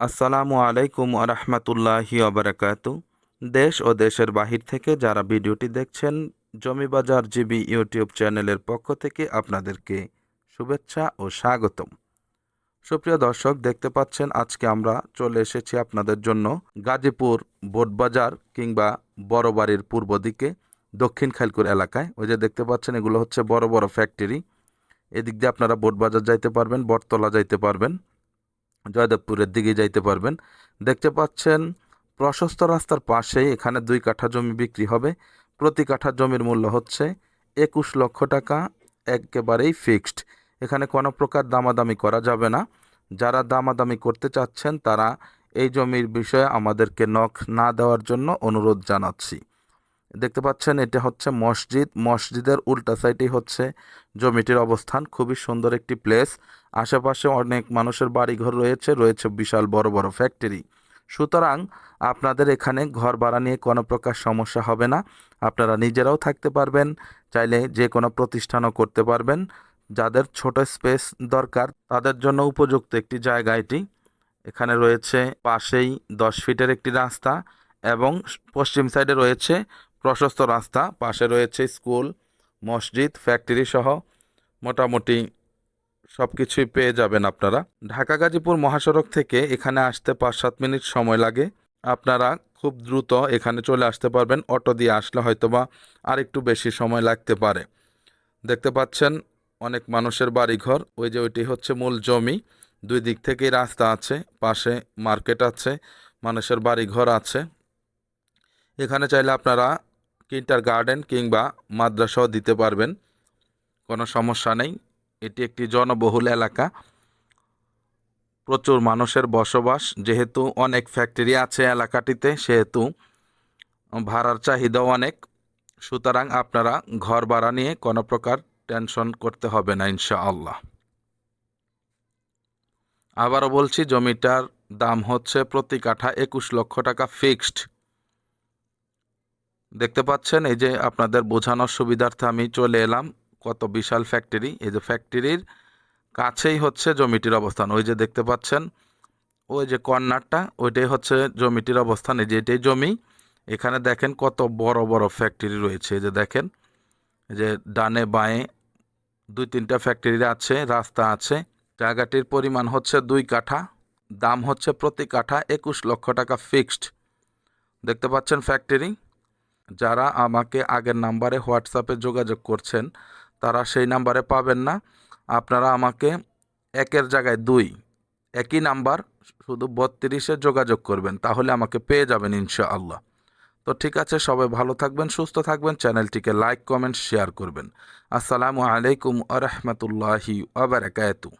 আসসালামু আলাইকুম আরহামতুল্লাহি অবরাকাতু দেশ ও দেশের বাহির থেকে যারা ভিডিওটি দেখছেন জমি বাজার জিবি ইউটিউব চ্যানেলের পক্ষ থেকে আপনাদেরকে শুভেচ্ছা ও স্বাগতম। সুপ্রিয় দর্শক, দেখতে পাচ্ছেন আজকে আমরা চলে এসেছি আপনাদের জন্য গাজীপুর বোটবাজার কিংবা বড়বাড়ির পূর্ব দিকে দক্ষিণ খালকুর এলাকায়। ওই যে দেখতে পাচ্ছেন, এগুলো হচ্ছে বড় বড় ফ্যাক্টরি এদিক দিয়ে আপনারা বোটবাজার যাইতে পারবেন, বটতলা যাইতে পারবেন। জয়দেবপুরের দিকে যাইতে পারবেন। দেখতে পাচ্ছেন, প্রশস্ত রাস্তার পাশেই এখানে দুই কাঠা জমি বিক্রি হবে। প্রতি কাঠা জমির মূল্য হচ্ছে একুশ লক্ষ টাকা, একেবারেই ফিক্সড। এখানে কোনো প্রকার দামাদামি করা যাবে না। যারা দামাদামি করতে চাচ্ছেন, তারা এই জমির বিষয়ে আমাদেরকে নখ না দেওয়ার জন্য অনুরোধ জানাচ্ছি। দেখতে পাচ্ছেন, এটা হচ্ছে মসজিদ। মসজিদের উল্টা সাইডেই হচ্ছে জমিটির অবস্থান। খুবই সুন্দর একটি প্লেস আশেপাশে অনেক মানুষের বাড়িঘর রয়েছে রয়েছে বিশাল বড় বড় ফ্যাক্টরি সুতরাং আপনাদের এখানে ঘর ভাড়া নিয়ে কোনো প্রকার সমস্যা হবে না। আপনারা নিজেরাও থাকতে পারবেন, চাইলে যে কোনো প্রতিষ্ঠানও করতে পারবেন। যাদের ছোট স্পেস দরকার, তাদের জন্য উপযুক্ত একটি জায়গা এটি। এখানে রয়েছে পাশেই দশ ফিটের একটি রাস্তা এবং পশ্চিম সাইডে রয়েছে প্রশস্ত রাস্তা, পাশে রয়েছে স্কুল, মসজিদ, ফ্যাক্টরি সহ মোটামুটি সব কিছুই পেয়ে যাবেন আপনারা। ঢাকা গাজীপুর মহাসড়ক থেকে এখানে আসতে পাঁচ সাত মিনিট সময় লাগে। আপনারা খুব দ্রুত এখানে চলে আসতে পারবেন। অটো দিয়ে আসলে হয়তোবা আর একটু বেশি সময় লাগতে পারে। দেখতে পাচ্ছেন অনেক মানুষের বাড়িঘর। ওই যে ওইটি হচ্ছে মূল জমি। দুই দিক থেকেই রাস্তা আছে, পাশে মার্কেট আছে, মানুষের বাড়িঘর আছে। এখানে চাইলে আপনারা কিন্টার গার্ডেন কিংবা মাদ্রাসাও দিতে পারবেন। কোনো সমস্যা নেই। এটি একটি জনবহুল এলাকা। প্রচুর মানুষের বসবাস। যেহেতু অনেক ফ্যাক্টরি আছে এলাকাটিতে, সেহেতু ভাড়ার চাহিদাও অনেক। সুতরাং আপনারা ঘর ভাড়া নিয়ে কোনো প্রকার টেনশন করতে হবে না, ইনশাআল্লাহ। আবারও বলছি, জমিটার দাম হচ্ছে প্রতি কাঠা একুশ লক্ষ টাকা ফিক্সড। দেখতে পাচ্ছেন, এই যে আপনাদের বোঝানোর সুবিধার্থে আমি চলে এলাম। কত বিশাল ফ্যাক্টরি এই যে ফ্যাক্টরির কাছেই হচ্ছে জমিটির অবস্থান। ওই যে দেখতে পাচ্ছেন, ওই যে কর্নারটা, ওইটাই হচ্ছে জমিটির অবস্থান। এই যে এটাই জমি। এখানে দেখেন কত বড় বড় ফ্যাক্টরি রয়েছে। এই যে দেখেন, এই যে ডানে বাঁয়ে দুই, তিনটা ফ্যাক্টরি আছে, রাস্তা আছে। জায়গাটির পরিমাণ হচ্ছে দুই কাঠা। দাম হচ্ছে প্রতি কাঠা একুশ লক্ষ টাকা ফিক্সড দেখতে পাচ্ছেন ফ্যাক্টরি যারা আমাকে আগের নাম্বারে হোয়াটসঅ্যাপে যোগাযোগ করছেন, তারা সেই নাম্বারে পাবেন না। আপনারা আমাকে একের জায়গায় দুই, একই নাম্বার, শুধু বত্রিশে যোগাযোগ করবেন, তাহলে আমাকে পেয়ে যাবেন ইনশাআল্লাহ। তো ঠিক আছে, সবাই ভালো থাকবেন, সুস্থ থাকবেন, চ্যানেলটিকে লাইক, কমেন্ট, শেয়ার করবেন। আসসালামু আলাইকুম আ রহমতুল্লাহি আবরকাতু